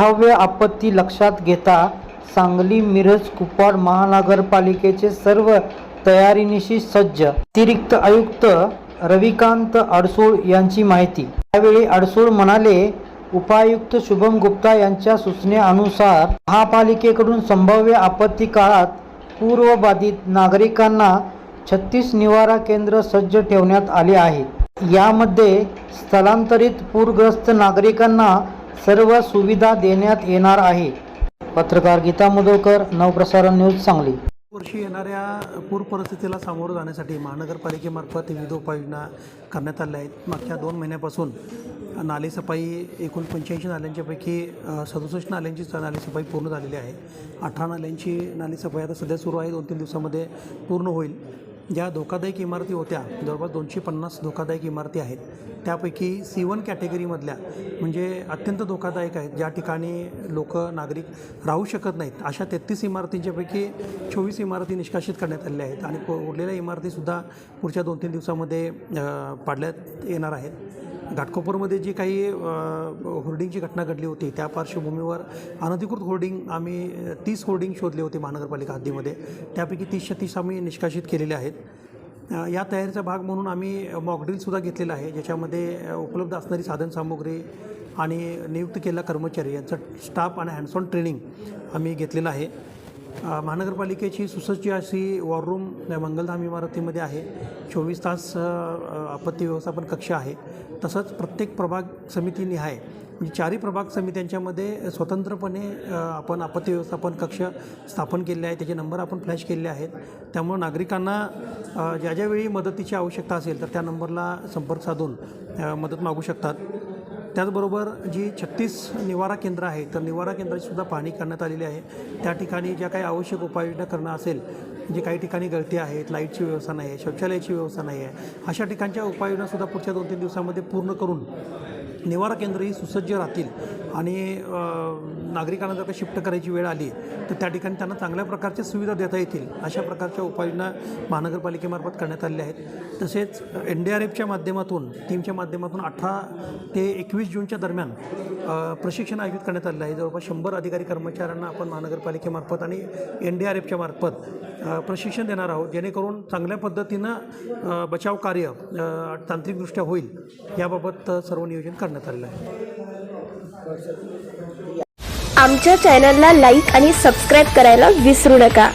संभाव्य आपत्ती लक्षात घेता सांगली मिरज कुपवाड महानगरपालिकेचे सर्व तयारीनिशी सज्ज. अतिरिक्त आयुक्त रविकांत अडसूळ यांची माहिती. त्यावेळी अडसूळ म्हणाले उपायुक्त शुभम गुप्ता यांच्या सूचनेअनुसार महापालिकेकडून संभाव्य आपत्ती काळात पूर्वबाधित नागरिकांना छत्तीस निवारा केंद्र सज्ज ठेवण्यात आले आहे. यामध्ये स्थलांतरित पूरग्रस्त नागरिकांना सर्व सुविधा देण्यात येणार आहे. पत्रकार गीता मुदोळकर नवप्रसारण न्यूज सांगली. वर्षी येणाऱ्या पूर परिस्थितीला सामोरं जाण्यासाठी महानगरपालिकेमार्फत विविध उपाययोजना करण्यात आल्या आहेत. मागच्या दोन महिन्यापासून नाले सफाई एकूण पंच्याऐंशी नाल्यांच्यापैकी सदुसष्ट नाल्यांची स- सफाई पूर्ण झालेली आहे. अठरा नाल्यांची नाली सफाई आता सध्या सुरू आहे. दोन तीन दिवसामध्ये पूर्ण होईल. ज्या धोकादायक इमारती होत्या जवळपास दोनशे पन्नास धोकादायक इमारती आहेत. त्यापैकी सी वन कॅटेगरीमधल्या म्हणजे अत्यंत धोकादायक आहेत ज्या ठिकाणी लोक नागरिक राहू शकत नाहीत. अशा तेहतीस इमारतींच्यापैकी चोवीस इमारती निष्कासित करण्यात आलेल्या आहेत. आणि उरलेल्या इमारतीसुद्धा पुढच्या दोन तीन दिवसामध्ये पाडल्यात येणार आहेत. घाटकोपरमध्ये जी काही होर्डिंगची घटना घडली होती त्या पार्श्वभूमीवर अनधिकृत होर्डिंग आम्ही तीस होर्डिंग शोधले होते महानगरपालिका हद्दीमध्ये. त्यापैकी तीसशे तीस आम्ही निष्कासित केलेले आहेत. या तयारीचा भाग म्हणून आम्ही मॉकड्रिलसुद्धा घेतलेला आहे ज्याच्यामध्ये उपलब्ध असणारी साधनसामुग्री आणि नियुक्त केलेला कर्मचारी यांचं स्टाफ आणि हँडसॉन ट्रेनिंग आम्ही घेतलेलं आहे. महानगरपालिकेची सुसज्ज अशी वॉर रूम या मंगलधाम इमारतीमध्ये आहे. चोवीस तास आपत्ती व्यवस्थापन कक्ष आहे. तसंच प्रत्येक प्रभाग समितीनिहाय म्हणजे चारही प्रभाग समित्यांच्यामध्ये स्वतंत्रपणे आपण आपत्ती व्यवस्थापन कक्ष स्थापन केले आहे. त्याचे नंबर आपण फ्लॅश केले आहेत. त्यामुळं नागरिकांना ज्या ज्यावेळी मदतीची आवश्यकता असेल तर त्या नंबरला संपर्क साधून मदत मागू शकतात. त्याचबरोबर जी छत्तीस निवारा केंद्र आहे तर निवारा केंद्राची सुद्धा पाहणी करण्यात आलेली आहे. त्या ठिकाणी ज्या काही आवश्यक उपाययोजना करणं असेल जे काही ठिकाणी गळती आहेत लाईटची व्यवस्था नाही आहे शौचालयाची व्यवस्था नाही आहे अशा ठिकाणच्या उपाययोजनासुद्धा पुढच्या दोन तीन दिवसामध्ये पूर्ण करून निवारा केंद्र ही सुसज्ज राहतील आणि नागरिकांना जर का शिफ्ट करायची वेळ आली तर त्या ठिकाणी त्यांना चांगल्या प्रकारच्या सुविधा देता येतील अशा प्रकारच्या उपाययोजना महानगरपालिकेमार्फत करण्यात आलेल्या आहेत. तसेच एन डी आर एफच्या माध्यमातून टीमच्या माध्यमातून अठरा ते एकवीस जूनच्या दरम्यान प्रशिक्षण आयोजित करण्यात आलेलं आहे. जवळपास शंभर अधिकारी कर्मचाऱ्यांना आपण महानगरपालिकेमार्फत आणि एन डी आर एफच्या मार्फत प्रशिक्षण देणार आहोत जेणेकरून चांगल्या पद्धतीनं बचाव कार्य तांत्रिकदृष्ट्या होईल याबाबत सर्व नियोजन करण्यात आलेलं आहे. आमच्या चॅनलला लाईक आणि सबस्क्राईब करायला विसरू नका.